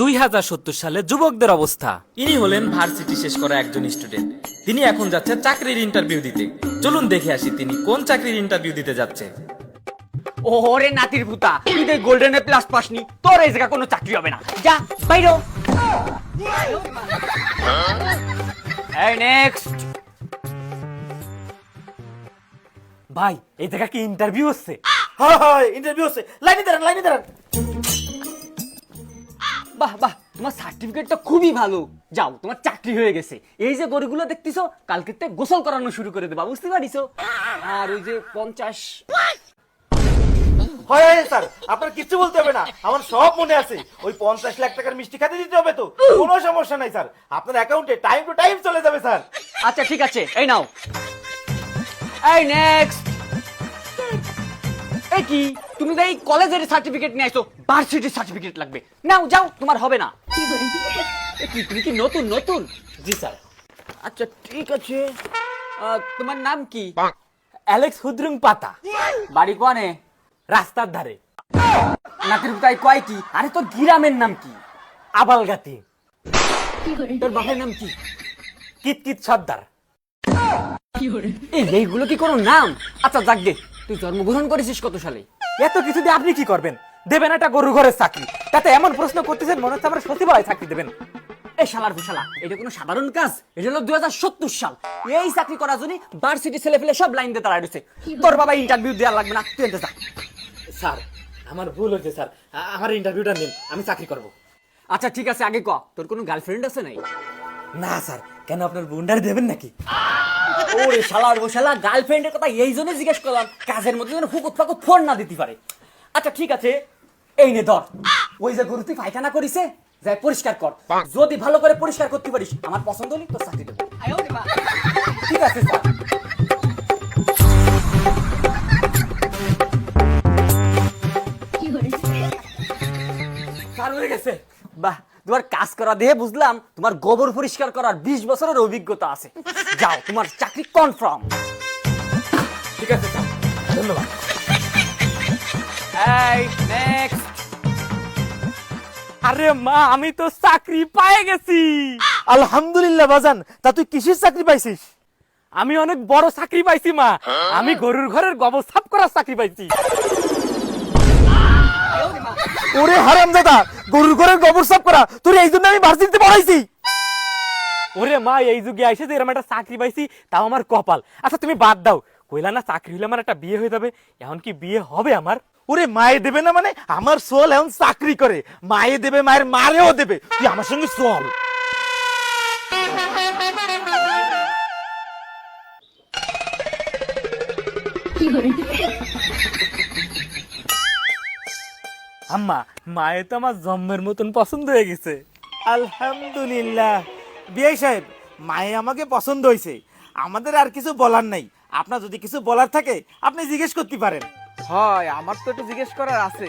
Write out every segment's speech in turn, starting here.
দুই হাজার সত্তর সালে যুবকদের অবস্থা। ইনি হলেন ভার্সিটি শেষ করা একজন স্টুডেন্ট। তিনি এখন যাচ্ছে চাকরির ইন্টারভিউ দিতে। চলুন দেখে আসি তিনি কোন চাকরির ইন্টারভিউ দিতে যাচ্ছে। ওরে নাতির পুতা তুই তো গোল্ডেন প্লাস পাসনি তোর এই জায়গা কোনো চাকরি হবে না। যা বাইরো এই নেক্সট ভাই এই জায়গা কি ইন্টারভিউ হচ্ছে? হয় হয় ইন্টারভিউ হচ্ছে। লাইনে দাঁড়ান লাইনে দাঁড়ান। বাহ বাহ তোমার সার্টিফিকেট তো খুবই ভালো। যাও তোমার চাকরি হয়ে গেছে। এই যে গরুগুলো দেখতেছো কালকে থেকে গোসল করানো শুরু করে দেবা বুঝতে পারিছো? আর ওই যে পঞ্চাশ। হয় হয় স্যার আপনার কিচ্ছু বলতে হবে না। আমার সব মনে আছে। ওই পঞ্চাশ লাখ টাকার মিষ্টি খাতে দিতে হবে তো। কোনো সমস্যা নাই স্যার। আপনার অ্যাকাউন্টে টাইম টু টাইম চলে যাবে স্যার। আচ্ছা ঠিক আছে এই নাও। এই নেক্সট কি? তুমি তো এই কলেজের সার্টিফিকেট নিয়ে আসো ভার্সিটির সার্টিফিকেট লাগবে। নাও যাও তোমার হবে না। কি তুমি কি নতুন নতুন? জি স্যার। আচ্ছা ঠিক আছে। তোমার নাম কি? অ্যালেক্স হুদ্রুং পাতা। বাড়ি কোয়ানে? রাস্তার ধারে। নাতির তাই কয় কি? আরে তোর গ্রামের নাম কি? আবালগাতি। তোর বাপের নাম কি? কিত কিত সর্দার এই এইগুলো কি কোনো নাম? আচ্ছা যাক দে তুই জন্মগ্রহণ করেছিস কত সালে? এত কিছু দিয়ে আপনি কি করবেন? দেবেন একটা গরু ঘরের চাকরি। তাতে এমন প্রশ্ন করতেছেন মনে হচ্ছে আমার সচিবালয় চাকরি দেবেন। এই শালার ফুসালা এটা কোনো সাধারণ কাজ? এটা হলো দুই সাল। এই চাকরি করার জন্য ভার্সিটি ছেলে ফেলে সব লাইন দিয়ে দাঁড়ায় রয়েছে। তোর বাবা ইন্টারভিউ দেওয়া লাগবে না তুই যা। স্যার আমার ভুল হয়েছে স্যার। আমার ইন্টারভিউটা নিন আমি চাকরি করব। আচ্ছা ঠিক আছে আগে ক। তোর কোনো গার্লফ্রেন্ড আছে নাই? না স্যার। কেন আপনার বুন্ডার দেবেন নাকি? ওরে শালার বসালা গার্লফ্রেন্ডের কথা এই জন্য জিজ্ঞেস করলাম কাজের মধ্যে যেন হুকুত ফাকুত ফোন না দিতে পারে। আচ্ছা ঠিক আছে এই নে ধর। ওই যে গরু তুই পায়খানা করিছে? যাই পরিষ্কার কর। যদি ভালো করে পরিষ্কার করতে পারিস আমার পছন্দ হলে তোর চাকরি দেবো। ঠিক আছে স্যার হয়ে গেছে। বাহ। তোমার কাজ করা দিয়ে বুঝলাম তোমার গোবর পরিষ্কার করার বিশ বছরের অভিজ্ঞতা আছে। যাও তোমার চাকরি কনফার্ম ঠিক আছে ধন্যবাদ। এই নেক্সট আরে মা আমি তো চাকরি পায়ে গেছি। আলহামদুলিল্লাহ বাজান। তা তুই কিসের চাকরি পাইছিস? আমি অনেক বড় চাকরি পাইছি মা। আমি গরুর ঘরের গোবর সাফ করার চাকরি পাইছি। ওরে হারাম দাদা গরুর ঘরের গোবর সাফ করা তোর এই জন্য আমি ভার্সিটিতে পড়াইছি। ওরে মা এই যুগে আইসে যে এরকম একটা চাকরি পাইছি তাও আমার কপাল। আচ্ছা তুমি বাদ দাও। কইলা না চাকরি হলে আমার একটা বিয়ে হয়ে যাবে। এখন কি বিয়ে হবে আমার? ওরে মায়ে দেবে না মানে আমার সোল এখন চাকরি করে। মায়ে দেবে মায়ের মারেও দেবে। তুই আমার সঙ্গে চল আম্মা মায়ে তো আমার জন্মের মতন পছন্দ হয়ে গেছে। আলহামদুলিল্লাহ। বিআই সাহেব মায়ে আমাকে পছন্দ হয়েছে। আমাদের আর কিছু বলার নাই। আপনার যদি কিছু বলার থাকে আপনি জিজ্ঞেস করতে পারেন। হয় আমার তো একটু জিজ্ঞেস করার আছে।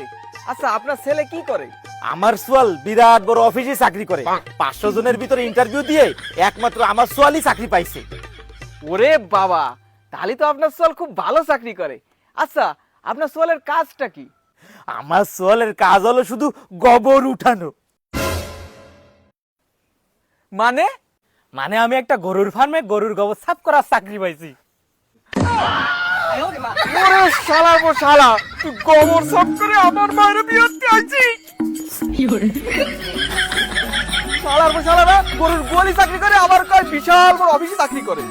আচ্ছা আপনার ছেলে কি করে? আমার সোয়াল বিরাট বড় অফিসে চাকরি করে। পাঁচশো জনের ভিতরে ইন্টারভিউ দিয়ে একমাত্র আমার সোয়ালই চাকরি পাইছে। ওরে বাবা তাহলে তো আপনার সোয়াল খুব ভালো চাকরি করে। আচ্ছা আপনার সোয়ালের কাজটা কি? আমার সোয়ালের কাজ হলো শুধু গোবর উঠানো। মানে? মানে আমি একটা গরুর ফার্মে গরুর গোবর সাফ করার চাকরি পাইছি। আমার কয় বিশাল বড় অফিসে চাকরি করে।